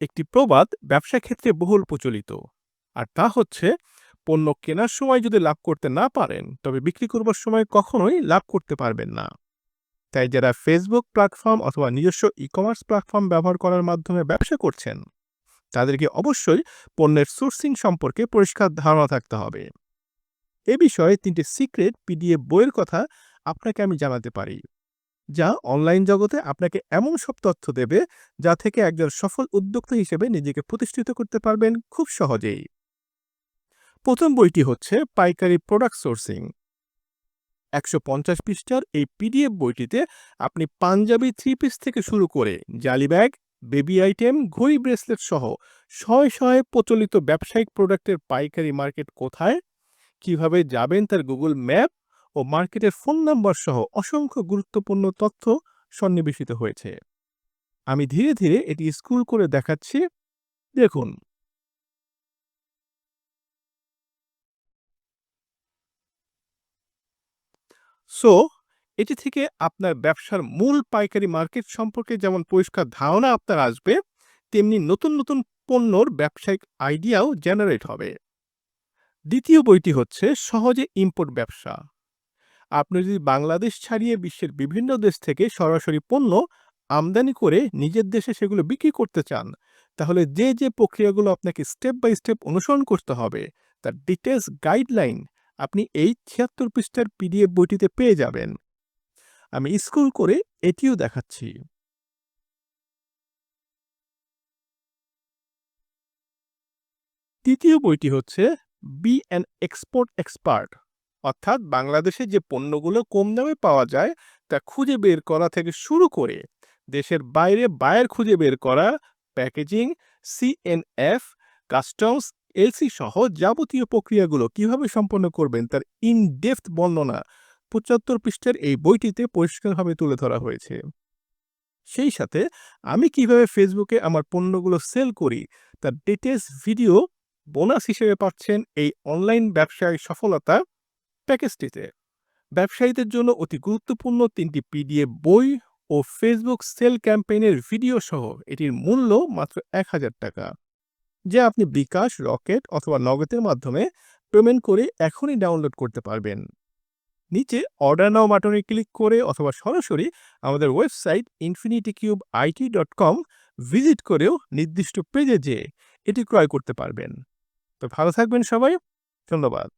একটি প্রবাদ ব্যবসা ক্ষেত্রে বহুল প্রচলিত। আর তা হচ্ছে, পণ্য কেনার সময় যদি লাভ করতে না পারেন, তবে বিক্রি করবার সময় কখনোই লাভ করতে পারবেন না। তাই যারা ফেসবুক প্ল্যাটফর্ম অথবা নিজস্ব ই কমার্স প্ল্যাটফর্ম ব্যবহার করার মাধ্যমে ব্যবসা করছেন, তাদেরকে অবশ্যই পণ্যের সোর্সিং সম্পর্কে পরিষ্কার ধারণা থাকতে হবে। এ বিষয়ে তিনটি সিক্রেট পিডিএফ বইয়ের কথা আপনাকে আমি জানাতে পারি। যা অনলাইন জগতে আপনাকে এমন সব তথ্য দেবে যা থেকে একজন সফল উদ্যোক্তা হিসেবে নিজেকে প্রতিষ্ঠিত করতে পারবেন খুব সহজেই। প্রথম বইটি হচ্ছে পাইকারি প্রোডাক্ট সোর্সিং। একশো পঞ্চাশ পৃষ্ঠার এই পিডিএফ বইটিতে আপনি পাঞ্জাবি থ্রি পিস থেকে শুরু করে জালি ব্যাগ বেবি আইটেম, ঘড়ি ব্রেসলেট সহ শয়ে শয়ে প্রচলিত ব্যবসায়িক প্রোডাক্টের পাইকারি মার্কেট কোথায়, কীভাবে যাবেন তার গুগল ম্যাপ ও মার্কেটের ফোন নাম্বার সহ অসংখ্য গুরুত্বপূর্ণ তথ্য সন্নিবেশিত হয়েছে। আমি ধীরে ধীরে এটি স্কুল করে দেখাচ্ছি। দেখুন। সো এটি থেকে আপনার ব্যবসার মূল পাইকারি মার্কেট সম্পর্কে যেমন পরিষ্কার ধারণা আপনার আসবে, তেমনি নতুন নতুন পণ্যর ব্যবসায়িক আইডিয়াও জেনারেট হবে। দ্বিতীয় বইটি হচ্ছে সহজে ইম্পোর্ট ব্যবসা। আপনি যদি বাংলাদেশ ছাড়িয়ে বিশ্বের বিভিন্ন দেশ থেকে সরাসরি পণ্য আমদানি করে নিজের দেশে সেগুলো বিক্রি করতে চান, তাহলে যে যে প্রক্রিয়াগুলো আপনাকে স্টেপ বাই স্টেপ অনুসরণ করতে হবে, তার ডিটেলস গাইডলাইন আপনি এই ছিয়াত্তর পৃষ্ঠার পিডিএফ বইটিতে পেয়ে যাবেন। আমি স্কুল করে এটিও দেখাচ্ছি। তৃতীয় বইটি হচ্ছে বি অ্যান এক্সপোর্ট এক্সপার্ট অর্থাৎ বাংলাদেশে যে পণ্যগুলো কম দামে পাওয়া যায়, তা খুঁজে বের করা থেকে শুরু করে দেশের বাইরে বায়ার খুঁজে বের করা, প্যাকেজিং সিএনএফ কাস্টমস এলসি সহ যাবতীয় প্রক্রিয়াগুলো কীভাবে সম্পন্ন করবেন তার ইন ডেপথ বর্ণনা পঁচাত্তর পৃষ্ঠের এই বইটিতে পরিষ্কারভাবে তুলে ধরা হয়েছে। সেই সাথে আমি কীভাবে ফেসবুকে আমার পণ্যগুলো সেল করি, তার ডিটেলস ভিডিও বোনাস হিসেবে পাচ্ছেন এই অনলাইন ব্যবসায় সফলতা প্যাকেজটিতে। ব্যবসায়ীদের জন্য অতি গুরুত্বপূর্ণ তিনটি পিডিএফ বই ও ফেসবুক সেল ক্যাম্পেইনের ভিডিও সহ এটির মূল্য মাত্র এক হাজার টাকা, যা আপনি বিকাশ, রকেট অথবা নগদের মাধ্যমে পেমেন্ট করে এখনই ডাউনলোড করতে পারবেন। নিচে অর্ডার নাও বাটনে ক্লিক করে অথবা সরাসরি আমাদের website infinity cube IT dot com visit করেও নির্দিষ্ট পেজে যেয়ে এটি ক্রয় করতে পারবেন। তো ভালো থাকবেন সবাই, ধন্যবাদ।